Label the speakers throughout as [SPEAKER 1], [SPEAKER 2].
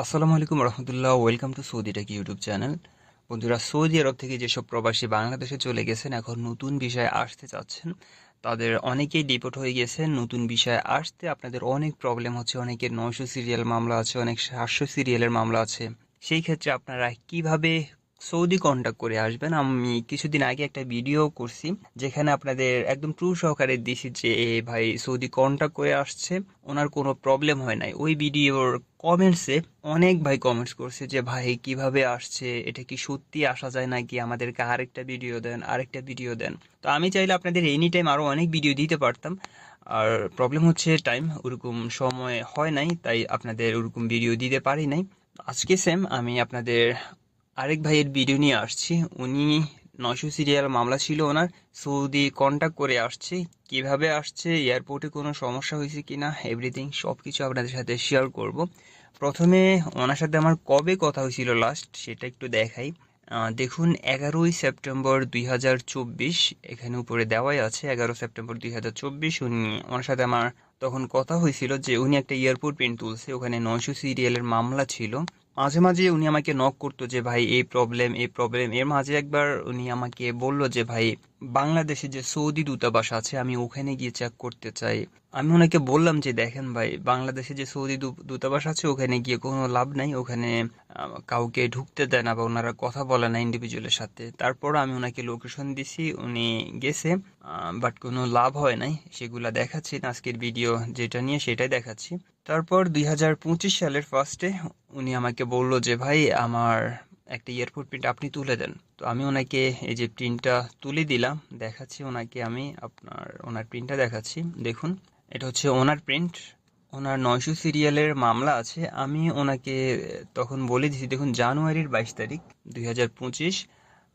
[SPEAKER 1] আসসালামু আলাইকুম রহমতুল্লাহ, welcome to Saudi tech YouTube channel. বন্ধুরা, সৌদি আরব থেকে যেসব প্রবাসী বাংলাদেশে চলে গেছেন, এখন নতুন বিষয়ে আসতে চাচ্ছেন। তাদের অনেকেই ডিপোর্ট হয়ে গেছেন নতুন বিষয়ে আসতে আপনাদের অনেক প্রবলেম হচ্ছে, অনেকের নয়শো সিরিয়াল মামলা আছে, অনেক সাতশো সিরিয়ালের মামলা আছে। সেই ক্ষেত্রে আপনারা কীভাবে সৌদি কন্ট্যাক্ট করে আসবেন। আমি কিছুদিন আগে একটা ভিডিও করছি, যেখানে আপনাদের একদম ট্রু সহকারে দিছি যে ভাই সৌদি কন্ট্যাক্ট করে আসছে, ওনার কোনো প্রবলেম হয় নাই। ওই ভিডিওর কমেন্টসে অনেক ভাই কমেন্টস করছে যে, ভাই, কীভাবে আসছে? এটা কি সত্যি আসা যায় নাকি? আমাদেরকে আরেকটা ভিডিও দেন, আরেকটা ভিডিও দেন। তো আমি চাইলে আপনাদের এনি টাইম আরও অনেক ভিডিও দিতে পারতাম। আর প্রবলেম হচ্ছে টাইম ওরকম সময় হয় নাই, তাই আপনাদের ওরকম ভিডিও দিতে পারি নাই। আজকে সেম আমি আপনাদের আরেক ভাইয়ের ভিডিও নিয়ে আসছি। উনি নয়শো সিরিয়াল মামলা ছিল ওনার। সৌদি কন্ট্যাক্ট করে আসছে, কীভাবে আসছে এয়ারপোর্টে কোনো সমস্যা হয়েছে কি না এভরিথিং সব কিছু আপনাদের সাথে শেয়ার করব। প্রথমে ওনার সাথে আমার কবে কথা হয়েছিল লাস্ট সেটা একটু দেখাই। দেখুন, এগারোই সেপ্টেম্বর দুই হাজার চব্বিশ, এখানে উপরে দেওয়াই আছে, এগারো সেপ্টেম্বর দুই হাজার চব্বিশ, উনি ওনার সাথে আমার তখন কথা হয়েছিল যে উনি একটা এয়ারপোর্ট পেন তুলছে, ওখানে নয়শো সিরিয়ালের মামলা ছিল। মাঝে মাঝে উনি আমাকে নক করতো যে, ভাই, এই প্রবলেম এই প্রবলেম এর মাঝে একবার উনি আমাকে বলল যে, ভাই, বাংলাদেশে যে সৌদি দূতাবাস আছে, আমি ওখানে গিয়ে চেক করতে চাই। আমি ওনাকে বললাম যে, দেখেন ভাই, বাংলাদেশে যে সৌদি দূতাবাস আছে, ওখানে গিয়ে কোনো লাভ নাই। ওখানে কাউকে ঢুকতে দেয় না বা ওনারা কথা বলে না ইন্ডিভিজুয়ালের সাথে। তারপর আমি ওনাকে লোকেশন দিছি, উনি গেছে বাট কোনো লাভ হয় নাই। সেগুলা দেখাচ্ছি, আজকের ভিডিও যেটা নিয়ে সেটাই দেখাচ্ছি। তারপর দুই হাজার পঁচিশ সালের ফার্স্টে উনি আমাকে বলল যে, ভাই, আমার একটা এয়ারপোর্ট প্রিন্ট আপনি তুলে দেন। তো আমি ওনাকে এই যে প্রিন্টটা তুলে দিলাম, দেখাচ্ছি ওনাকে আমি আপনার, ওনার প্রিন্টটা দেখাচ্ছি। দেখুন, এটা হচ্ছে ওনার প্রিন্ট ওনার নয়শো সিরিয়ালের মামলা আছে। আমি ওনাকে তখন বলে দিছি, দেখুন, জানুয়ারির বাইশ তারিখ দুই হাজার পঁচিশ,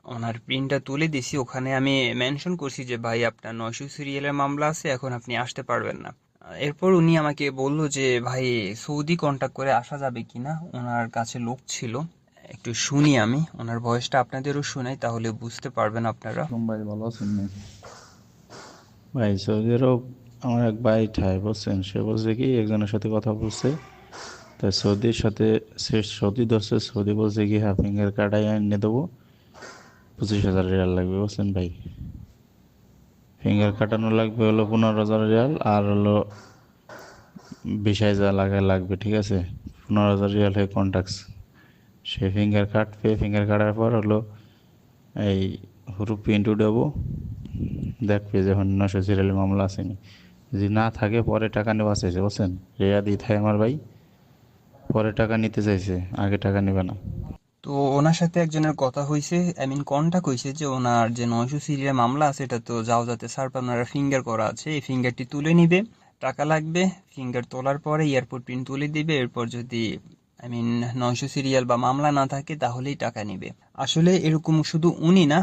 [SPEAKER 1] ওনার প্রিন্টটা তুলে দিছি। ওখানে আমি মেনশন করছি যে, ভাই, আপনার নয়শো সিরিয়ালের মামলা আছে, এখন আপনি আসতে পারবেন না। এরপর উনি আমাকে বলল যে, ভাই, সৌদি কন্ট্যাক্ট করে আসা যাবে কি না? ওনার কাছে লোক ছিল। একটু শুনি আমি। ওনার ভয়েসটা আপনাদেরও শোনাই, তাহলে বুঝতে পারবেন আপনারা।
[SPEAKER 2] ভাই, ভালো আছেন ভাই সৌদি আরব আমার এক ভাই ঠাই বলছেন সে বলছে কি, একজনের সাথে কথা বলছে। তাই সৌদির সাথে সে সৌদি ধরছে, সৌদি বলছে কি হ্যাঁ ফিঙ্গার কার্ডাই এনে দেবো। পঁচিশ হাজার রিয়াল লাগবে বলছেন ভাই? ফিঙ্গার কাটানো লাগবে হলো পনেরো হাজার রিয়াল আর হলো বিশ হাজার লাগা লাগবে, ঠিক আছে? পনেরো হাজার রিয়াল হয়ে কন্ট্যাক্টস সে ফিঙ্গার কাটবে, ফিঙ্গার কাটার পর হলো এই হুরুপ প্রিন্ট উঠাবো। দেখবে যখন নশো সিরিয়ালের মামলা আসেনি যদি না থাকে, পরে টাকা নেওয়া চাইছে, বুঝছেন? রেয়া দিয়ে থাকে আমার ভাই, পরে টাকা নিতে চাইছে, আগে টাকা নেবে না।
[SPEAKER 1] তো ওনার সাথে একজনের কথা হয়েছে আই মিন কন্ট্যাক্ট হয়েছে যে ওনার যে নয়শো সিরিয়াল মামলা আছে, এটা তো যাও যাতে স্যার আপনারা ফিঙ্গার করা আছে, এই ফিঙ্গারটি তুলে নিবে, টাকা লাগবে ফিঙ্গার তোলার পরে এয়ারপোর্ট প্রিন্ট তুলে দিবে, এরপর যদি আই মিন নয়শো সিরিয়াল বা মামলা না থাকে তাহলেই টাকা নিবে। আসলে এরকম শুধু উনি না,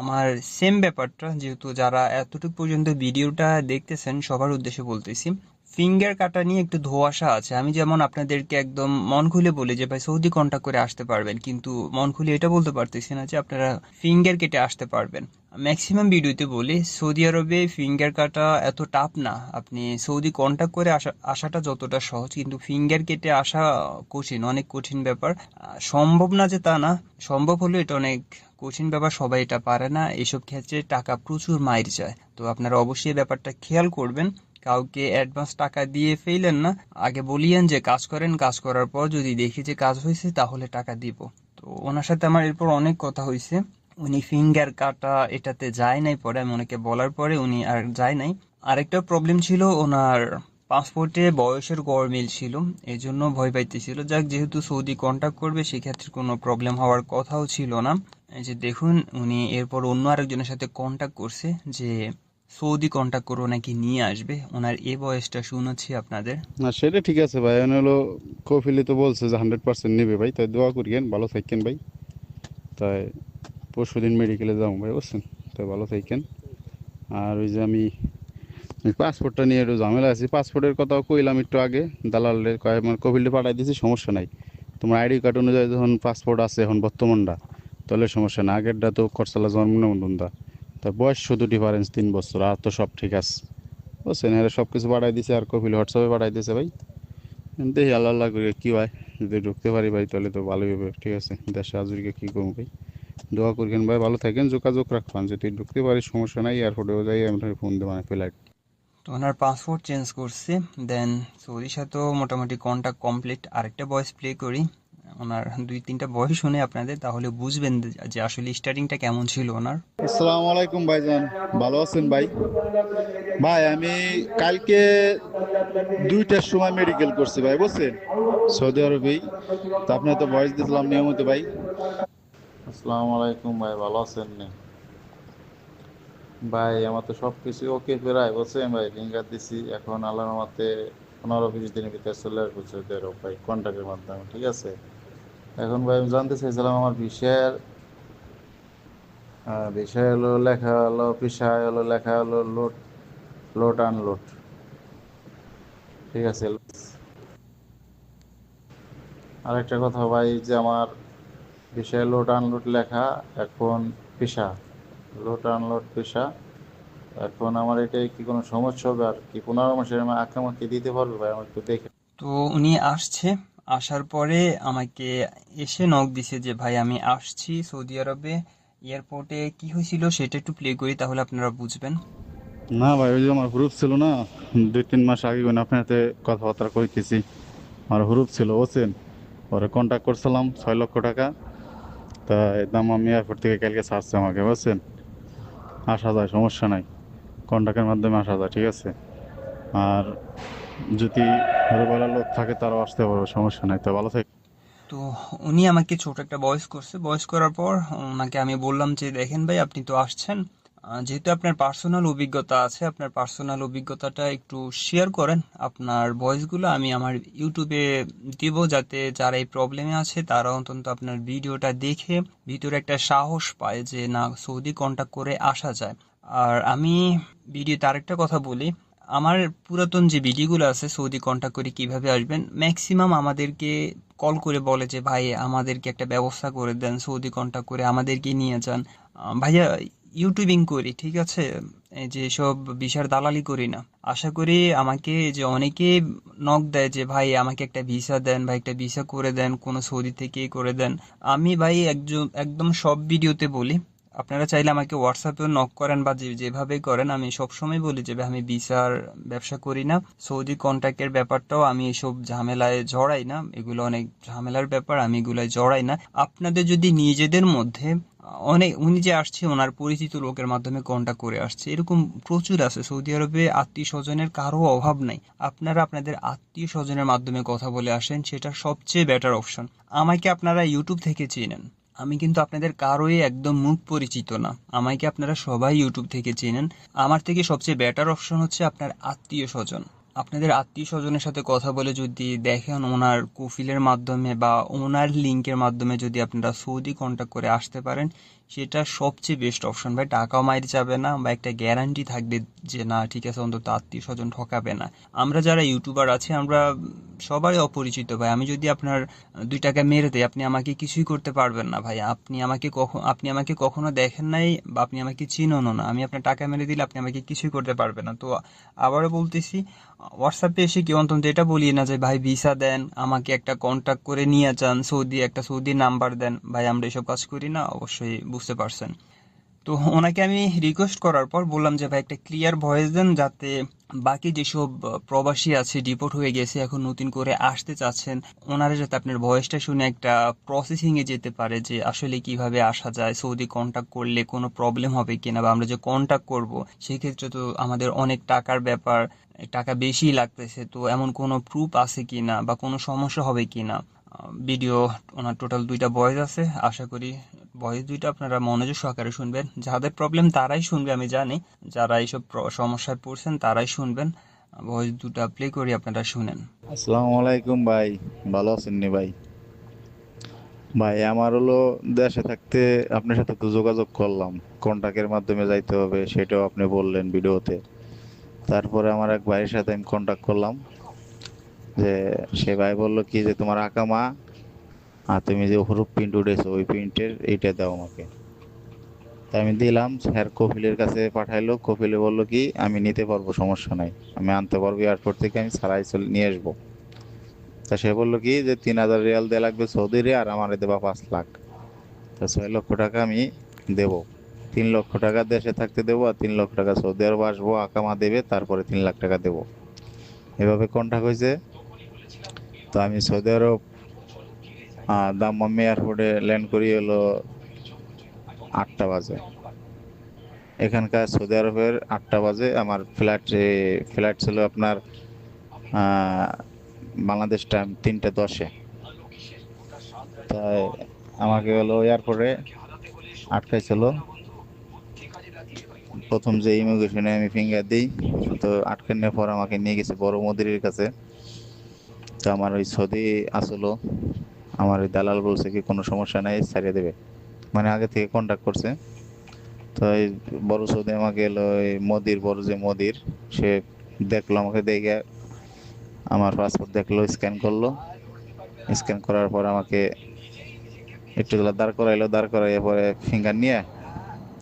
[SPEAKER 1] আমার সেম ব্যাপারটা, যেহেতু যারা এতটুকু পর্যন্ত ভিডিওটা দেখতেছেন, সবার উদ্দেশ্যে বলতেছি। ফিঙ্গার কাটা নিয়ে একটু ধোঁয়াশা আছে। আমি যেমন আপনাদেরকে একদম মন খুলে বলি যে, ভাই, সৌদি কন্ট্যাক্ট করে আসতে পারবেন? কিন্তু মন খুলে এটা বলতে পারতেছি না যে, আপনারা ফিঙ্গার কেটে আসতে পারবেন। ম্যাক্সিমাম ভিডিওতে বলি, সৌদি আরবে ফিঙ্গার কাটা এত টাফ না। আপনি সৌদি কন্ট্যাক্ট করে আসা, আসাটা যতটা সহজ, কিন্তু ফিঙ্গার কেটে আসা কঠিন, অনেক কঠিন ব্যাপার। সম্ভব না যে তা না, সম্ভব হলেও এটা অনেক কঠিন ব্যাপার, সবাই এটা পারে না। এইসব ক্ষেত্রে টাকা প্রচুর মাইর যায়। তো আপনারা অবশ্যই ব্যাপারটা খেয়াল করবেন। কাউকে অ্যাডভান্স টাকা দিয়ে ফেলেন না, আগে বলিয়েন যে কাজ করেন, কাজ করার পর যদি দেখি যে কাজ হয়েছে তাহলে টাকা দিব। তো ওনার সাথে আমার এরপর অনেক কথা হয়েছে। উনি ফিঙ্গার কাটা, এটাতে যায় নাই পরে, আমি ওনাকে বলার পরে উনি আর যায় নাই। আরেকটা প্রবলেম ছিল ওনার পাসপোর্টে বয়সের গড়মিল ছিল এই জন্য ভয় পাইতেছিল। যাক, যেহেতু সৌদি কন্ট্যাক্ট করবে, সেক্ষেত্রে কোনো প্রবলেম হওয়ার কথাও ছিল না। যে দেখুন, উনি এরপর অন্য আরেকজনের সাথে কন্ট্যাক্ট করছে যে সৌদি কন্ট্যাক্ট করে ওনাকে নিয়ে আসবে? ওনার এ বয়সটা শুনেছি আপনাদের।
[SPEAKER 3] না, সেটা ঠিক আছে ভাই। এখন হলো কফিলি তো বলছে যে হান্ড্রেড পার্সেন্ট নেবে ভাই। তাই দোয়া করিয়েন ভালো থাকেন ভাই। তাই পরশু দিন মেডিকেলে যাব ভাই, বুঝছেন? তাই ভালো থাকেন। আর ওই যে আমি পাসপোর্টটা নিয়ে একটু ঝামেলা আছি। পাসপোর্টের কথাও কইলাম একটু আগে। দালালের কয় মানে কফিলে পাঠাই দিয়েছি, সমস্যা নাই। তোমার আইডি কার্ড অনুযায়ী যখন পাসপোর্ট আছে এখন বর্তমানটা, তাহলে সমস্যা না আগেরটা তো খরচালা জন্ম নিবন্ধনটা তা বয়স শুধু ডিফারেন্স তিন বছর, আর তো সব ঠিক আছে। বুঝছেন এরা সব কিছু পাঠাই দিছে, আর কপিল হোয়াটসঅ্যাপে পাঠাই দিছে ভাই। দেখি আল্লাহ আল্লাহ করে কী হয়, যদি ঢুকতে পারি ভাই, তাহলে তো ভালোই হবে, ঠিক আছে। দেশে আজকে কী করব ভাই? দোয়া করবেন ভাই, ভালো থাকেন, যোগাযোগ রাখবেন। যদি ঢুকতে পারি, সমস্যা নাই এয়ারপোর্টেও যাই আমরা ফোন দেবো মানে ফ্লাইট
[SPEAKER 1] তো ওনার পাসপোর্ট চেঞ্জ করছে দেন সৌদির সাথেও মোটামুটি কন্ট্যাক্ট কমপ্লিট আরেকটা ভয়েস প্লে করি। ওনার দুই তিনটা ভয়েস শুনে আপনাদের তাহলে বুঝবেন যে আসলে স্টার্টিংটা কেমন ছিল ওনার।
[SPEAKER 3] আসসালামু আলাইকুম ভাইজান ভালো আছেন ভাই? ভাই আমি কালকে দুইটার সময় মেডিকেল করছি ভাই বুঝছেন? সৌদি আরবেই তো আপনার তো ভয়েস দিয়েছিলাম নিয়মিত ভাই।
[SPEAKER 2] আসসালামু আলাইকুম ভাই ভালো আছেন নি? ভাই আমার তো সব কিছু ওকে প্রায় বুঝছেন ভাই? ফিঙ্গার দিছি এখন আল্লাহর রহমতে পনেরো বিশ দিনের ভিতরে চলে আসব সৌদি আরব ভাই কন্ট্যাক্টের মাধ্যমে ঠিক আছে? এখন ভাই আমি জানতে চাইছিলাম আমার বিষয়ের বিষয় হলো লেখা হলো, বিষয় হলো, লেখা হলো, লোড লোড আনলোড ঠিক আছে আরেকটা কথা ভাই, যে আমার বিষয়ে লোড আনলোড লেখা, এখন পেশা। লোড আনলোড পেশা। এখন আমার এটাই কি কোনো সমস্যা হবে আর কি? পনেরো মাসের আমার আকামাকে দিতে পারবে ভাই? আমার একটু দেখে
[SPEAKER 1] তো উনি আসছে। আসার পরে আমাকে এসে নক দিছে যে, ভাই, আমি আসছি সৌদি আরবে। এয়ারপোর্টে কি হয়েছিল সেটা একটু প্লে করি, তাহলে আপনারা বুঝবেন।
[SPEAKER 3] না ভাই, ওই যে আমার হুরুপ ছিল না, দুই, তিন মাস আগে আপনার সাথে কথাবার্তা কইতেছি। আমার হুরুপ ছিল, বুঝছেন? পরে কন্ট্যাক্ট করছিলাম ছয় লক্ষ টাকা। তা একদম আমি এয়ারপোর্ট থেকে কালকে ছাড়ছে আমাকে, বুঝছেন? আসা যায়, সমস্যা নাই। কন্ট্যাক্টের মাধ্যমে আসা যায়, ঠিক আছে? আর যদি হরবেলার লোক থাকে, তারাও আসতে পারবে, সমস্যা নাই। তো ভালো থাকে।
[SPEAKER 1] তো উনি আমাকে ছোট একটা ভয়েস করছে। ভয়েস করার পর ওনাকে আমি বললাম যে, দেখেন ভাই, আপনি তো আসছেন। যেহেতু আপনার পার্সোনাল অভিজ্ঞতা আছে, আপনার পার্সোনাল অভিজ্ঞতাটা একটু শেয়ার করেন। আপনার ভয়েসগুলো আমি আমার ইউটিউবে দিব যাতে যারা এই প্রবলেমে আছে, তারা অন্তত আপনার ভিডিওটা দেখে, ভিতরে একটা সাহস পায় যে, না, সৌদি কন্ট্যাক্ট করে আসা যায়। আর আমি ভিডিওতে আরেকটা কথা বলি। আমার পুরাতন যে ভিডিওগুলো আছে, সৌদি কন্ট্যাক্ট করে কীভাবে আসবেন ম্যাক্সিমাম আমাদেরকে কল করে বলে যে, ভাই, আমাদেরকে একটা ব্যবস্থা করে দেন, সৌদি কন্ট্যাক্ট করে আমাদেরকে নিয়ে যান। ভাইয়া ইউটিউবিং করি, ঠিক আছে? যে সব ভিসার দালালি করি না। আশা করি আমাকে যে অনেকে নক দেয় যে, ভাই, আমাকে একটা ভিসা দেন, ভাই, একটা ভিসা করে দেন, কোনো সৌদি থেকে করে দেন। আমি ভাই একজন, একদম সব ভিডিওতে বলি। আপনারা চাইলে আমাকে হোয়াটসঅ্যাপেও নক করেন বা যে যেভাবে করেন, আমি সবসময় বলি যে আমি ভিসার ব্যবসা করি না। সৌদি কন্ট্যাক্টের ব্যাপারটাও আমি এসব ঝামেলায় জড়াই না। এগুলো অনেক ঝামেলার ব্যাপার, আমি এগুলোয় জড়াই না। আপনাদের যদি নিজেদের মধ্যে অনেক, উনি যে আসছে, ওনার পরিচিত লোকের মাধ্যমে কন্ট্যাক্ট করে আসছে, এরকম প্রচুর আছে। সৌদি আরবে আত্মীয় স্বজনের কারও অভাব নাই। আপনারা আপনাদের আত্মীয় স্বজনের মাধ্যমে কথা বলে আসেন, সেটা সবচেয়ে বেটার অপশন আমাকে আপনারা ইউটিউব থেকে চেনেন। আমি কিন্তু আপনাদের কারোই একদম মুখ পরিচিত না। আমাকে আপনারা সবাই ইউটিউব থেকে চেনেন। আমার থেকে সবচেয়ে বেটার অপশন হচ্ছে আপনার আত্মীয় স্বজন। আপনাদের আত্মীয় স্বজনের সাথে কথা বলে যদি দেখেন ওনার কফিলের মাধ্যমে বা ওনার লিঙ্কের মাধ্যমে যদি আপনারা সৌদি কন্ট্যাক্ট করে আসতে পারেন সেটা সবচেয়ে বেস্ট অপশন ভাই, টাকাও মাইর যাবে না বা একটা গ্যারান্টি থাকবে যে, না, ঠিক আছে, অন্তত আত্মীয় স্বজন ঠকাবে না। আমরা যারা ইউটিউবার আছি, আমরা সবাই অপরিচিত। ভাই, আমি যদি আপনার দুই টাকা মেরে দেয় আপনি আমাকে কিছুই করতে পারবেন না। ভাই, আপনি আমাকে কখন আপনি আমাকে কখনো দেখেন নাই বা আপনি আমাকে চিননও না। আমি আপনার টাকা মেরে দিলে আপনি আমাকে কিছুই করতে পারবেন না। তো আবারও বলতেছি হোয়াটসঅ্যাপে এসে কেউ অন্তত এটা বলিয়ে না যে, ভাই ভিসা দেন, আমাকে একটা কন্ট্যাক্ট করে নিয়ে যান, সৌদি, একটা সৌদি নাম্বার দেন। ভাই, আমরা এসব কাজ করি না। অবশ্যই বুঝতে পারছেন। তো ওনাকে আমি রিকোয়েস্ট করার পর বললাম যে, ভাই, একটা ক্লিয়ার ভয়েস দেন যাতে বাকি যেসব প্রবাসী আছে ডিপোর্ট হয়ে গেছে, এখন নতুন করে আসতে চাচ্ছেন, ওনারা যাতে আপনার ভয়েসটা শুনে একটা প্রসেসিংয়ে যেতে পারে যে, আসলে কীভাবে আসা যায়, সৌদি কন্ট্যাক্ট করলে কোনো প্রবলেম হবে কিনা বা আমরা যে কন্ট্যাক্ট করব, সেক্ষেত্রে তো আমাদের অনেক টাকার ব্যাপার, টাকা বেশি লাগতেছে, তো এমন কোনো প্রুফ আছে কিনা বা কোনো সমস্যা হবে কিনা? ভিডিও ওনার টোটাল দুইটা ভয়েস আছে। আশা করি ভয়েস দুইটা আপনারা মনোযোগ সহকারে শুনবেন। যাদের প্রবলেম তারাই শুনবে, আমি জানি। যারা এইসব সমস্যায় পড়ছেন তারাই শুনবেন। ভয়েস দুটা প্লে করি, আপনারা শুনেন।
[SPEAKER 2] আসসালামু আলাইকুম ভাই। ভালো আছেন নি ভাই? ভাই, আমার হলো দেশে থাকতে আপনার সাথে তো যোগাযোগ করলাম। কন্টাক্টের মাধ্যমে যাইতে হবে, সেটাও আপনি বললেন ভিডিওতে তারপরে আমার এক ভাইয়ের সাথে আমি কন্টাক্ট করলাম। যে সে ভাই বলল কি যে, তোমার আকামা আর তুমি যে হরুপ প্রিন্ট উঠেছো, ওই প্রিন্টের এইটা দাও আমাকে। তাই আমি দিলাম, স্যার কপিলের কাছে পাঠাইলো। কপিলে বলল কি, আমি নিতে পারব, সমস্যা নাই। আমি আনতে পারব এয়ারপোর্ট থেকে আমি সারাই চলে, নিয়ে আসব। তা সে বলল কি যে, তিন হাজার রিয়াল দেওয়া লাগবে সৌদি আর আমার দেবা পাঁচ লাখ। তা ছয় লক্ষ টাকা আমি দেব। তিন লক্ষ টাকা দেশে থাকতে দেবো, আর তিন লক্ষ টাকা সৌদি আরব আসব। আকামা দেবে, তারপরে তিন লাখ টাকা দেবো। এভাবে কন্ট্যাক্ট হয়েছে তো আমি সৌদি আরব দাম্মাম এয়ারপোর্টে ল্যান্ড করি হলো আটটা বাজে। এখানকার সৌদি আরবের আটটা বাজে, আমার ফ্লাইট ফ্লাইট ছিল আপনার বাংলাদেশ টাইম তিনটে দশে। তাই আমাকে হলো এয়ারপোর্টে আটকাইছিল। প্রথম যে ইমিগ্রেশনে আমি ফিঙ্গার দিই, তো আটকানোর পর আমাকে নিয়ে গেছে বড় মদিরের কাছে। তো আমার ওই সৌদি আসলো। আমার ওই দালাল বলছে কি, কোনো সমস্যা নাই, ছাড়িয়ে দেবে। মানে আগে থেকে কন্ট্যাক্ট করছে। তো এই বড় সৌদি আমাকে এলো ওই মোদির, বড় যে মোদির, সে দেখল আমাকে দেখে, আমার পাসপোর্ট দেখল স্ক্যান করল। স্ক্যান করার পর আমাকে একটু দাঁড় করাইলো, দাঁড় করাইয়া পরে ফিঙ্গার নিয়ে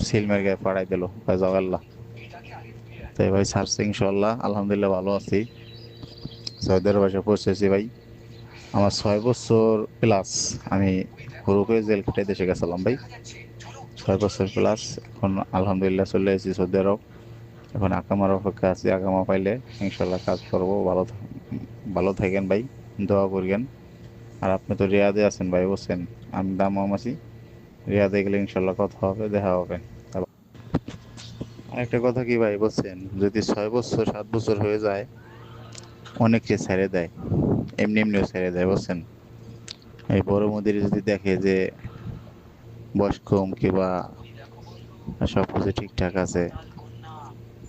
[SPEAKER 2] সিল মেরে গায়ে পাড়াই দিল। জগাল্লা। তো ভাই ছাড়ছে ইনশাল্লাহ আলহামদুলিল্লাহ ভালো আছি। সৌদি এসে পৌঁছেছি ভাই। আমার ছয় বছর প্লাস আমি হুরুকে জেল কেটে দেশে গেছিলাম ভাই। ছয় বছর প্লাস এখন আলহামদুলিল্লাহ চলে এসেছি সৌদি আরব এখন আকামার অপেক্ষা আছি, আকামা পাইলে ইনশাল্লাহ কাজ করব। ভালো ভালো থাকেন ভাই, দোয়া করবেন। আর আপনি তো রিয়াদে আছেন ভাই বলছেন আমি দাম আছি রিয়াদে গেলে ইনশাল্লাহ কথা হবে, দেখা হবে। আরেকটা কথা কি ভাই বলছেন যদি ছয় বছর, সাত বছর হয়ে যায় অনেকে ছেড়ে দেয়। এমনি এমনিও ছেড়ে দেয়, বুঝছেন? এই বড় মন্দিরে যদি দেখে যে বয়স কম কিংবা সব কিছু ঠিকঠাক আছে,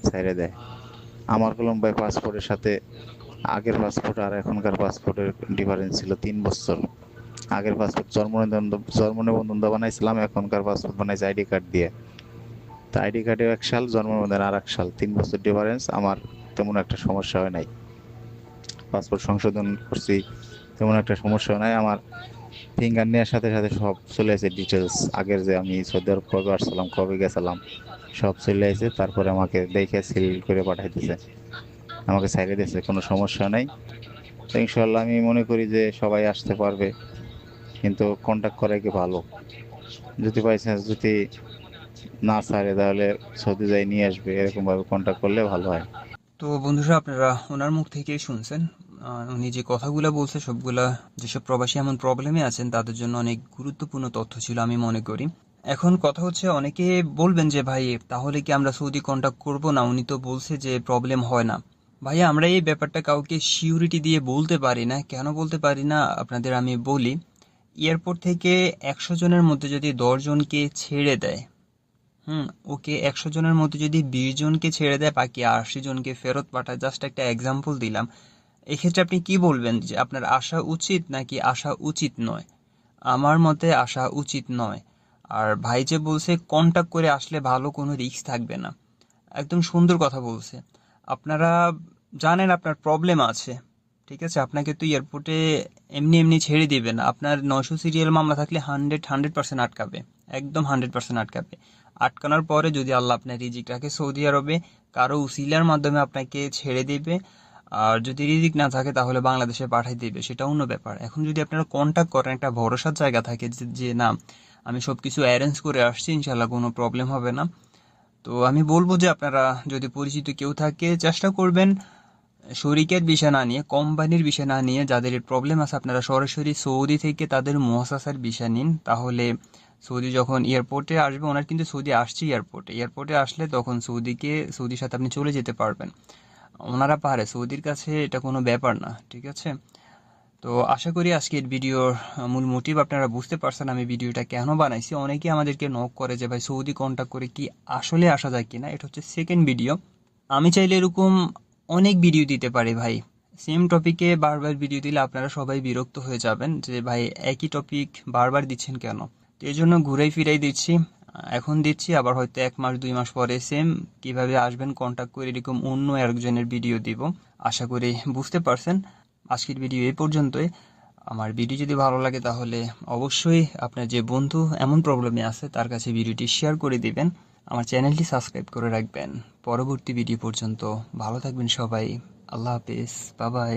[SPEAKER 2] ছেড়ে দেয়। আমার কলম ভাই পাসপোর্টের সাথে, আগের পাসপোর্ট আর এখনকার পাসপোর্টের ডিফারেন্স ছিল তিন বছর। আগের পাসপোর্ট জন্ম নিবন্ধন জন্ম নিবন্ধন বানাইছিলাম, এখনকার পাসপোর্ট বানাইছে আইডি কার্ড দিয়ে। তা আইডি কার্ডেও এক সাল, জন্ম নিবন্ধন আর এক সাল, তিন বছর ডিফারেন্স আমার তেমন একটা সমস্যা হয় নাই। পাসপোর্ট সংশোধন করছি, তেমন একটা সমস্যা নাই। আমার ফিঙ্গার নেওয়ার সাথে সাথে সব চলে আসে ডিটেলস আগের যে আমি সৌদি আরব কবে আসছিলাম, কবে গেছিলাম, সব চলে আসে। তারপরে আমাকে দেখে সিল করে পাঠাই দিছে আমাকে সাইডে দিয়েছে, কোনো সমস্যা নাই। তো ইনশাল্লাহ আমি মনে করি যে সবাই আসতে পারবে, কিন্তু কন্ট্যাক্ট করাই কি ভালো? যদি বাই চান্স যদি না ছাড়ে, তাহলে সৌদি যাই নিয়ে আসবে। এরকমভাবে কন্ট্যাক্ট করলে ভালো হয়।
[SPEAKER 1] তো বন্ধুরা, আপনারা ওনার মুখ থেকেই শুনছেন। উনি যে কথাগুলো বলছে, সবগুলা যেসব প্রবাসী এমন প্রবলেমে আছেন, তাদের জন্য অনেক গুরুত্বপূর্ণ তথ্য ছিল আমি মনে করি। এখন কথা হচ্ছে, অনেকে বলবেন যে, ভাই, তাহলে কি আমরা সৌদি কন্ট্যাক্ট করব না? উনি তো বলছে যে প্রবলেম হয় না। ভাইয়া আমরা এই ব্যাপারটা কাউকে সিউরিটি দিয়ে বলতে পারি না। কেন বলতে পারি না? আপনাদের আমি বলি, এয়ারপোর্ট থেকে একশো জনের মধ্যে যদি দশ জনকে ছেড়ে দেয়, হুম, ওকে একশো জনের মধ্যে যদি বিশ জনকে ছেড়ে দেয়, বাকি আশি জনকে ফেরত পাঠায়। জাস্ট একটা এক্সাম্পল দিলাম। এক্ষেত্রে আপনি কি বলবেন? যে আপনার আসা উচিত নাকি আসা উচিত নয়? আমার মতে আসা উচিত নয়। আর ভাই যে বলছে কন্টাক্ট করে আসলে ভালো কোনো রিস্ক থাকবে না। একদম সুন্দর কথা বলছে। আপনারা জানেন আপনার প্রবলেম আছে। ঠিক আছে? আপনাকে তো এয়ারপোর্টে এমনি এমনি ছেড়ে দিবে না আপনার নয়শো সিরিয়াল মামলা থাকলে হান্ড্রেড হান্ড্রেড পার্সেন্ট আটকাবে। একদম হান্ড্রেড পার্সেন্ট আটকাবে। আটকানোর পরে যদি আল্লাহ আপনার রিজিক রাখে সৌদি আরবে কারও উসিলার মাধ্যমে আপনাকে ছেড়ে দিবে আর যদি রিজিক না থাকে তাহলে বাংলাদেশে পাঠিয়ে দিবে, সেটা অন্য ব্যাপার। এখন যদি আপনারা কন্ট্যাক্ট করেন, একটা ভরসার জায়গা থাকে যে না, আমি সব কিছু অ্যারেঞ্জ করে আসছি ইনশাল্লাহ কোনো প্রবলেম হবে না। তো আমি বলব যে আপনারা যদি পরিচিত কেউ থাকে, চেষ্টা করবেন শরিকের বিষয় না নিয়ে, কোম্পানির বিষয় না নিয়ে যাদের প্রবলেম আছে, আপনারা সরাসরি সৌদি থেকে তাদের মহাসাসার বিষয় নিন। তাহলে সৌদি যখন এয়ারপোর্টে আসবে, ওনার কিন্তু সৌদি আসছে এয়ারপোর্টে এয়ারপোর্টে আসলে তখন সৌদিকে, সৌদির সাথে আপনি চলে যেতে পারবেন। ওনারা পারে। সৌদির কাছে এটা কোনো ব্যাপার না, ঠিক আছে? তো আশা করি আজকের ভিডিওর মূল মোটিভ আপনারা বুঝতে পারছেন আমি ভিডিওটা কেন বানাইছি। অনেকেই আমাদেরকে নক করে যে, ভাই, সৌদি কন্ট্যাক্ট করে কি আসলে আসা যায় কিনা? এটা হচ্ছে সেকেন্ড ভিডিও আমি চাইলে এরকম অনেক ভিডিও দিতে পারি, ভাই। সেম টপিকে বারবার ভিডিও দিলে আপনারা সবাই বিরক্ত হয়ে যাবেন যে, ভাই, একই টপিক বারবার দিচ্ছেন কেন? তো এই জন্য ঘুরেই ফিরাই দিচ্ছি। এখন দিচ্ছি, আবার হয়তো এক মাস, দুই মাস পরে সেম কীভাবে আসবেন কন্ট্যাক্ট করে এরকম অন্য একজনের ভিডিও দিব। আশা করি বুঝতে পারছেন। আজকের ভিডিও এই পর্যন্তই। আমার ভিডিও যদি ভালো লাগে তাহলে অবশ্যই আপনার যে বন্ধু এমন প্রবলেমে আছে, তার কাছে ভিডিওটি শেয়ার করে দিবেন। আমার চ্যানেলটি সাবস্ক্রাইব করে রাখবেন। পরবর্তী ভিডিও পর্যন্ত ভালো থাকবেন সবাই। আল্লাহ হাফিজ। বাবাই